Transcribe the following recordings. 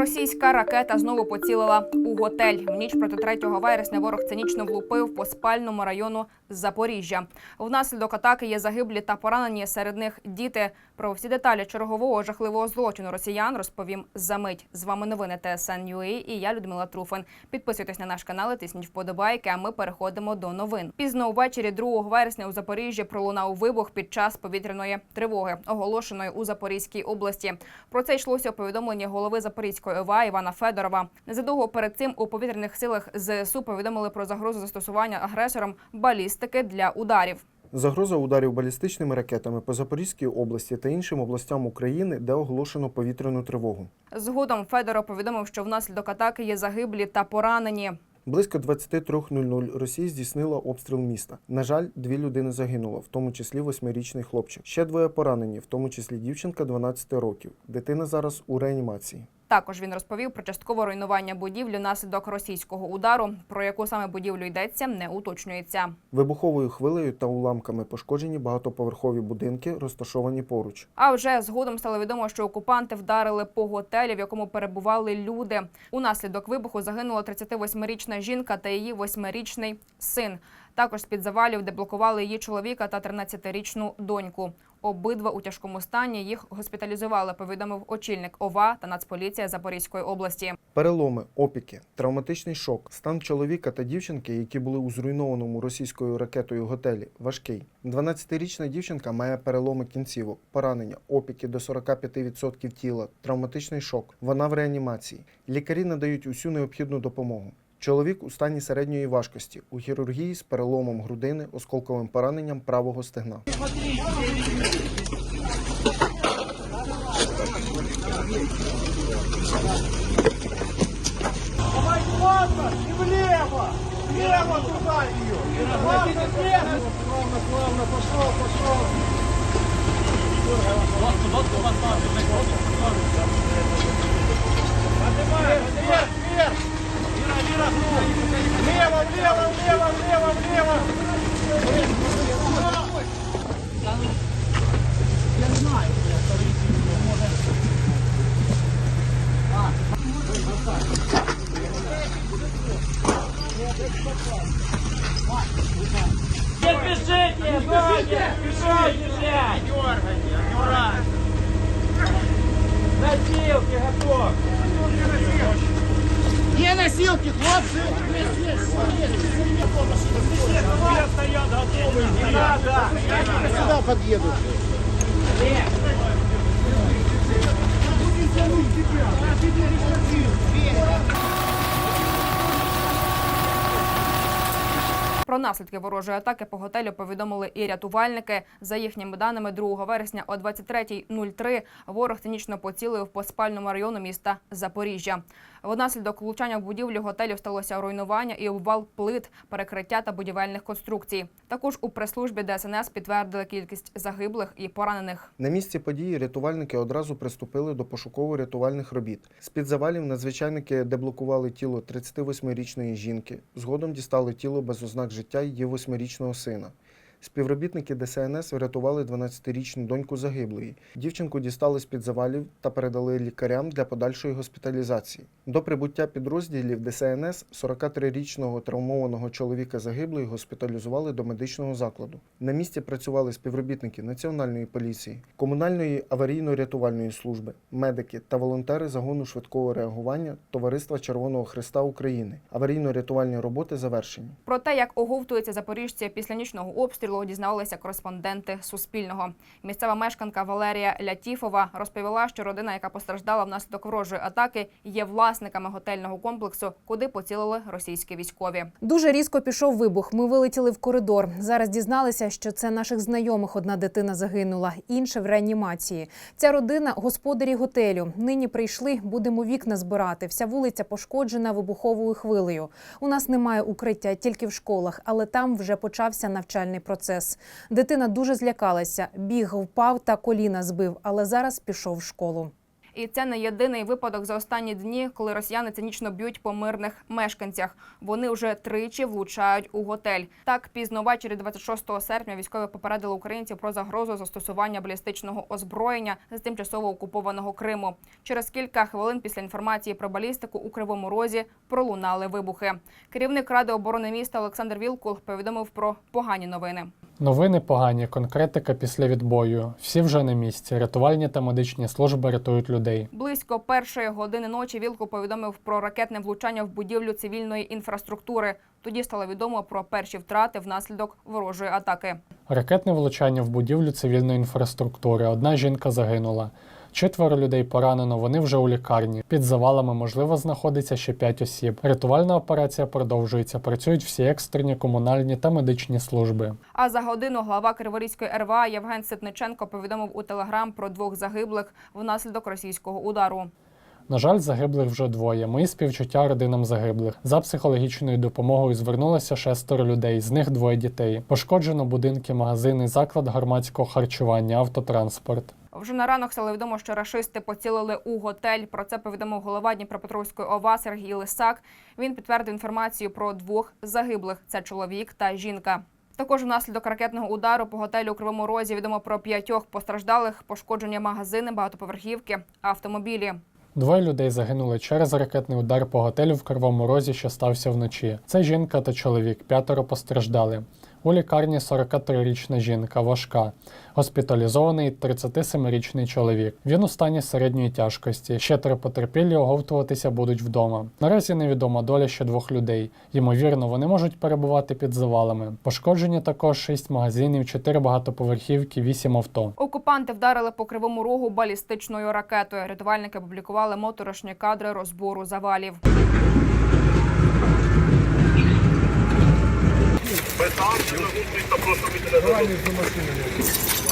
Російська ракета знову поцілила у готель. В ніч проти 3 вересня ворог цинічно влупив по спальному району Запоріжжя. Внаслідок атаки є загиблі та поранені. Серед них діти. Про всі деталі чергового жахливого злочину росіян розповім за мить. З вами новини ТСН.UA і я Людмила Труфан. Підписуйтесь на наш канал, тисніть вподобайки. А ми переходимо до новин. Пізно увечері 2 вересня у Запоріжжі пролунав вибух під час повітряної тривоги, оголошеної у Запорізькій області. Про це йшлося у повідомленні голови Запорізької ОВА Івана Федорова. Незадовго перед цим у повітряних силах ЗСУ повідомили про загрозу застосування агресором балістики для ударів. Загроза ударів балістичними ракетами по Запорізькій області та іншим областям України, де оголошено повітряну тривогу. Згодом Федоров повідомив, що внаслідок атаки є загиблі та поранені. Близько 23.00 Росія здійснила обстріл міста. На жаль, дві людини загинуло, в тому числі восьмирічний хлопчик. Ще двоє поранені, в тому числі дівчинка 12 років. Дитина зараз у реанімації. Також він розповів про часткове руйнування будівлі внаслідок російського удару. Про яку саме будівлю йдеться, не уточнюється. Вибуховою хвилею та уламками пошкоджені багатоповерхові будинки, розташовані поруч. А вже згодом стало відомо, що окупанти вдарили по готелі, в якому перебували люди. Унаслідок вибуху загинула 38-річна жінка та її 8-річний син. Також з-під завалів деблокували її чоловіка та 13-річну доньку. Обидва у тяжкому стані їх госпіталізували. Повідомив очільник ОВА та Нацполіція Запорізької області. Переломи, опіки, травматичний шок, стан чоловіка та дівчинки, які були у зруйнованому російською ракетою готелі, важкий. 12-річна дівчинка має переломи кінцівок, поранення, опіки до 45% тіла, травматичний шок. Вона в реанімації. Лікарі надають усю необхідну допомогу. Чоловік у стані середньої важкості у хірургії з переломом грудини, осколковим пораненням правого стегна. Поднимай, вверх, вверх! Влево, влево, влево, влево, влево! Про наслідки ворожої атаки по готелю повідомили і рятувальники. За їхніми даними, 2 вересня о 23.03 ворог цинічно поцілив по спальному району міста Запоріжжя. Внаслідок влучання в будівлю готелю сталося руйнування і обвал плит, перекриття та будівельних конструкцій. Також у прес-службі ДСНС підтвердили кількість загиблих і поранених. На місці події рятувальники одразу приступили до пошуково-рятувальних робіт. З-під завалів надзвичайники деблокували тіло 38-річної жінки. Згодом дістали тіло без ознак життя її 8-річного сина. Співробітники ДСНС врятували 12-річну доньку загиблої. Дівчинку дістали з-під завалів та передали лікарям для подальшої госпіталізації. До прибуття підрозділів ДСНС 43-річного травмованого чоловіка загиблої госпіталізували до медичного закладу. На місці працювали співробітники Національної поліції, комунальної аварійно-рятувальної служби, медики та волонтери загону швидкого реагування Товариства Червоного Христа України. Аварійно-рятувальні роботи завершені. Про те, як оговтуються запоріжці після нічного обстрілу, дізналися кореспонденти Суспільного. Місцева мешканка Валерія Лятіфова розповіла, що родина, яка постраждала внаслідок ворожої атаки, є власниками готельного комплексу, куди поцілили російські військові. Дуже різко пішов вибух. Ми вилетіли в коридор. Зараз дізналися, що це наших знайомих одна дитина загинула, інша в реанімації. Ця родина господарі готелю. Нині прийшли, будемо вікна збирати. Вся вулиця пошкоджена вибуховою хвилею. У нас немає укриття тільки в школах, але там вже почався навчальний процес. Дитина дуже злякалася. Біг впав та коліна збив, але зараз пішов в школу. І це не єдиний випадок за останні дні, коли росіяни цинічно б'ють по мирних мешканцях. Вони вже тричі влучають у готель. Так пізно ввечері 26 серпня військові попередили українців про загрозу застосування балістичного озброєння з тимчасово окупованого Криму. Через кілька хвилин після інформації про балістику у Кривому Розі пролунали вибухи. Керівник ради оборони міста Олександр Вілкул повідомив про погані новини. Новини погані, конкретика після відбою. Всі вже на місці. Рятувальні та медичні служби рятують людей. Близько першої години ночі Вілку повідомив про ракетне влучання в будівлю цивільної інфраструктури. Тоді стало відомо про перші втрати внаслідок ворожої атаки. Ракетне влучання в будівлю цивільної інфраструктури. Одна жінка загинула. Четверо людей поранено. Вони вже у лікарні. Під завалами можливо знаходиться ще п'ять осіб. Рятувальна операція продовжується. Працюють всі екстрені комунальні та медичні служби. А за годину глава Криворізької РВА Євген Ситниченко повідомив у телеграм про двох загиблих внаслідок російського удару. На жаль, загиблих вже двоє. Мої співчуття родинам загиблих. За психологічною допомогою звернулося шестеро людей, з них двоє дітей. Пошкоджено будинки, магазини, заклад громадського харчування, автотранспорт. Вже на ранок стало відомо, що рашисти поцілили у готель. Про це повідомив голова Дніпропетровської ОВА Сергій Лисак. Він підтвердив інформацію про двох загиблих: це чоловік та жінка. Також внаслідок ракетного удару по готелю у Кривому Розі відомо про п'ятьох постраждалих, пошкодження магазини, багатоповерхівки, автомобілі. Двоє людей загинули через ракетний удар по готелю в Кривому Розі, що стався вночі. Це жінка та чоловік, п'ятеро постраждали. У лікарні 43-річна жінка, важка. Госпіталізований 37-річний чоловік. Він у стані середньої тяжкості. Ще три потерпілі оговтуватися будуть вдома. Наразі невідома доля ще двох людей. Ймовірно, вони можуть перебувати під завалами. Пошкоджені також 6 магазинів, 4 багатоповерхівки, 8 авто. Окупанти вдарили по кривому рогу балістичною ракетою. Рятувальники опублікували моторошні кадри розбору завалів. Пойдем,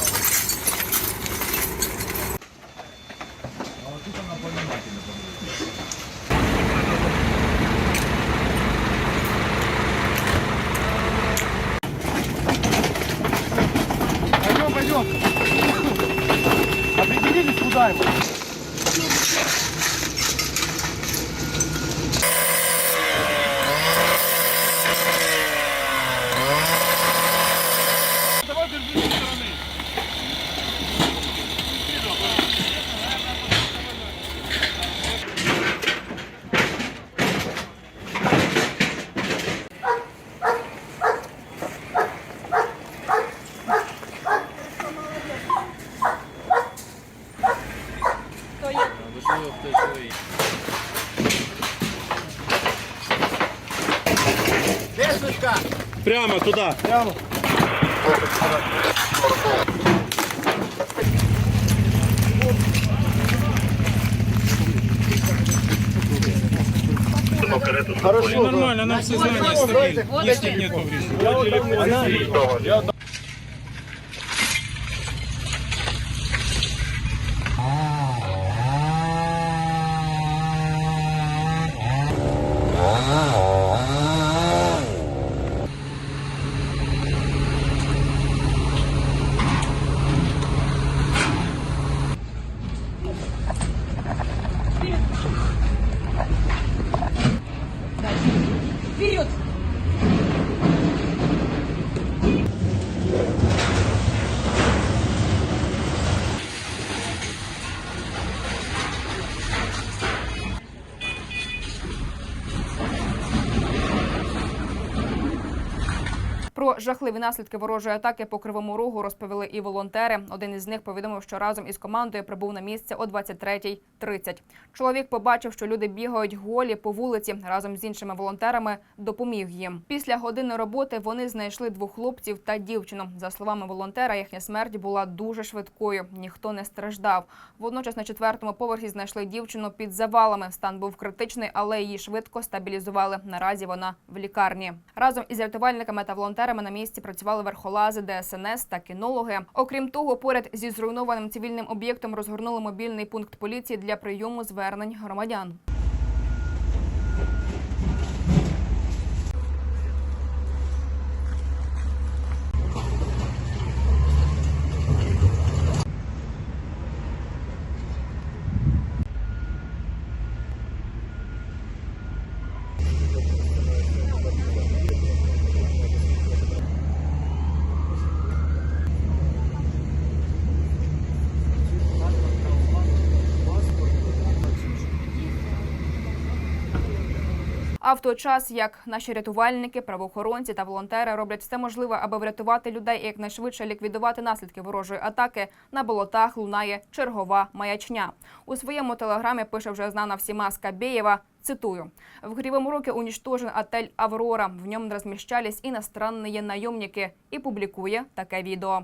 Прямо туда. Прямо. Хорошо, Нормально, нам все стабильно, если нет повреждений. Жахливі наслідки ворожої атаки по кривому рогу розповіли і волонтери. Один із них повідомив, що разом із командою прибув на місце о 23.30. Чоловік побачив, що люди бігають голі по вулиці. Разом з іншими волонтерами допоміг їм. Після години роботи вони знайшли двох хлопців та дівчину. За словами волонтера, їхня смерть була дуже швидкою. Ніхто не страждав. Водночас на четвертому поверхі знайшли дівчину під завалами. Стан був критичний, але її швидко стабілізували. Наразі вона в лікарні. Разом із рятувальниками та волонтерами на місці працювали верхолази, ДСНС та кінологи. Окрім того, поряд зі зруйнованим цивільним об'єктом розгорнули мобільний пункт поліції для прийому звернень громадян. А в той час, як наші рятувальники, правоохоронці та волонтери роблять все можливе, аби врятувати людей і якнайшвидше ліквідувати наслідки ворожої атаки, на болотах лунає чергова маячня. У своєму телеграмі пише вже знана всіма Скабєєва. Цитую: в Кривом Роге уничтожен отель Аврора. В ньому розміщались іностранні найомники. І публікує таке відео.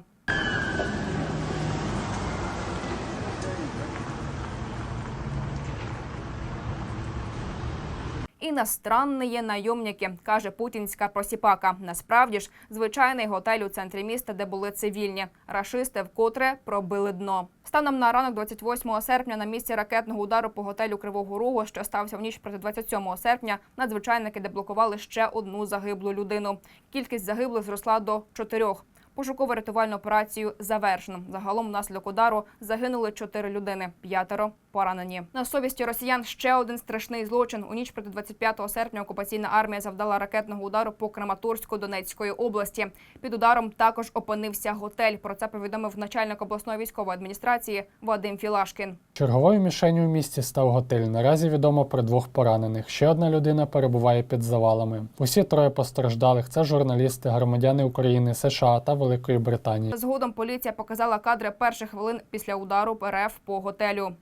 Іностранні найомники, каже путінська просіпака. Насправді ж, звичайний готель у центрі міста, де були цивільні. Рашисти вкотре пробили дно. Станом на ранок 28 серпня на місці ракетного удару по готелю Кривого Рогу, що стався в ніч проти 27 серпня, надзвичайники деблокували ще одну загиблу людину. Кількість загиблих зросла до чотирьох. Пошуково-рятувальну операцію завершено. Загалом внаслідок удару загинули чотири людини, п'ятеро поранені. На совісті росіян ще один страшний злочин. У ніч проти 25 серпня окупаційна армія завдала ракетного удару по Краматорську Донецької області. Під ударом також опинився готель. Про це повідомив начальник обласної військової адміністрації Вадим Філашкін. Черговою мішенью в місті став готель. Наразі відомо про двох поранених. Ще одна людина перебуває під завалами. Усі троє постраждалих це журналісти, громадяни України, США та Великої Британії. Згодом поліція показала кадри перших хвилин після удару РФ по готелю.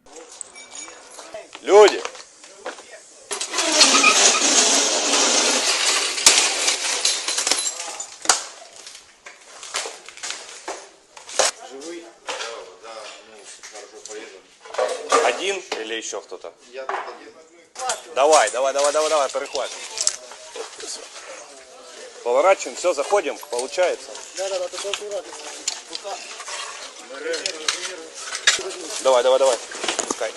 Люди! Один или еще кто-то? Я тут один. Давай, давай, давай, давай, давай, перехватим. Поворачиваем, все, заходим, получается. Давай, давай, давай. Пускай.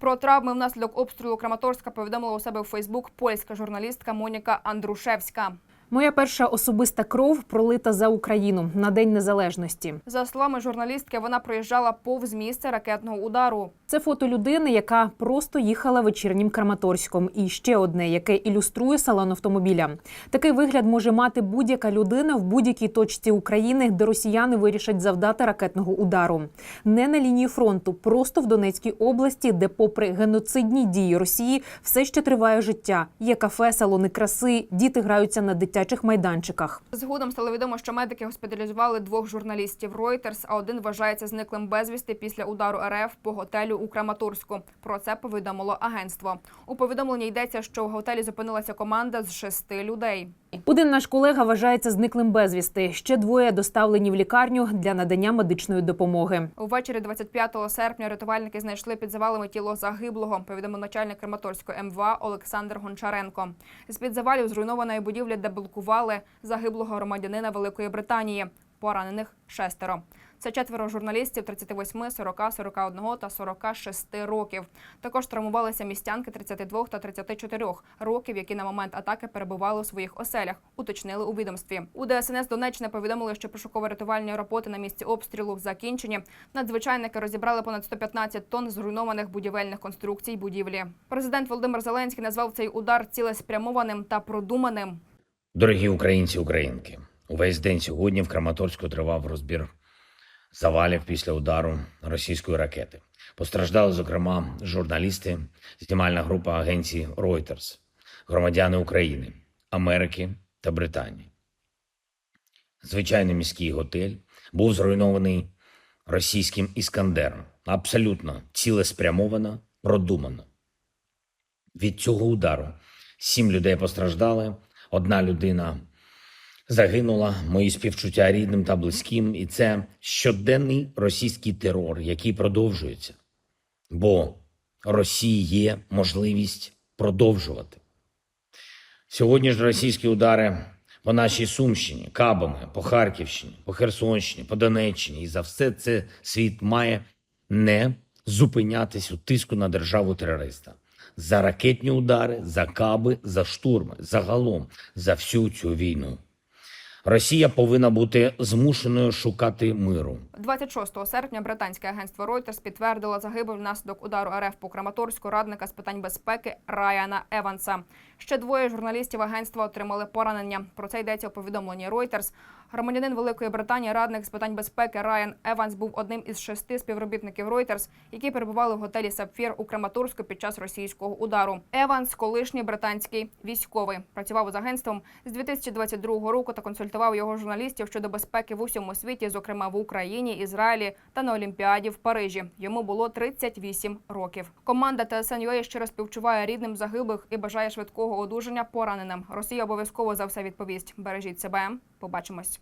Про травми внаслідок обстрілу Краматорська повідомила у себе у Фейсбук польська журналістка Моніка Андрушевська. Моя перша особиста кров пролита за Україну на День Незалежності. За словами журналістки, вона проїжджала повз місце ракетного удару. Це фото людини, яка просто їхала вечірнім Краматорськом. І ще одне, яке ілюструє салон автомобіля. Такий вигляд може мати будь-яка людина в будь-якій точці України, де росіяни вирішать завдати ракетного удару. Не на лінії фронту, просто в Донецькій області, де, попри геноцидні дії Росії, все ще триває життя. Є кафе, салони краси, діти граються на дитячих майданчиках. Згодом стало відомо, що медики госпіталізували двох журналістів Reuters, а один вважається зниклим безвісти після удару РФ по готелю у Краматорську. Про це повідомило агентство. У повідомленні йдеться, що в готелі зупинилася команда з шести людей. Один наш колега вважається зниклим безвісти. Ще двоє доставлені в лікарню для надання медичної допомоги. Увечері 25 серпня рятувальники знайшли під завалами тіло загиблого. Повідомив начальник Краматорської МВА Олександр Гончаренко. З під завалів зруйнованої будівлі де блокували загиблого громадянина Великої Британії. Поранених шестеро. Це четверо журналістів 38, 40, 41 та 46 років. Також травмувалися містянки 32 та 34 років, які на момент атаки перебували у своїх оселях. Уточнили у відомстві. У ДСНС Донеччини повідомили, що пошуково-рятувальні роботи на місці обстрілу закінчені. Надзвичайники розібрали понад 115 тонн зруйнованих будівельних конструкцій будівлі. Президент Володимир Зеленський назвав цей удар цілеспрямованим та продуманим. Дорогі українці, українки, увесь день сьогодні в Краматорську тривав розбір завалів після удару російської ракети. Постраждали, зокрема, журналісти, знімальна група агенції Reuters, громадяни України, Америки та Британії. Звичайний міський готель був зруйнований російським іскандером. Абсолютно цілеспрямовано, продумано. Від цього удару сім людей постраждали, одна людина загинула. Мої співчуття рідним та близьким, і це щоденний російський терор, який продовжується. Бо Росії є можливість продовжувати. Сьогодні ж російські удари по нашій Сумщині, Кабами, по Харківщині, по Херсонщині, по Донеччині. І за все це світ має не зупинятись у тиску на державу терориста. За ракетні удари, за каби, за штурми, загалом за всю цю війну. Росія повинна бути змушеною шукати миру. 26 серпня британське агентство Reuters підтвердило загибель внаслідок удару РФ по Краматорську радника з питань безпеки Райана Еванса. Ще двоє журналістів агентства отримали поранення. Про це йдеться у повідомленні Reuters. Громадянин Великої Британії, радник з питань безпеки Райан Еванс був одним із шести співробітників Reuters, які перебували в готелі Сапфір у Краматорську під час російського удару. Еванс, колишній британський військовий, працював з агентством з 2022 року та консультував його журналістів щодо безпеки в усьому світі, зокрема в Україні, Ізраїлі та на Олімпіаді в Парижі. Йому було 38 років. Команда ТСНЮА щиро співчуває рідним загиблих і бажає швидкого одужання пораненим. Росія обов'язково за все відповість. Бережіть себе. Побачимось.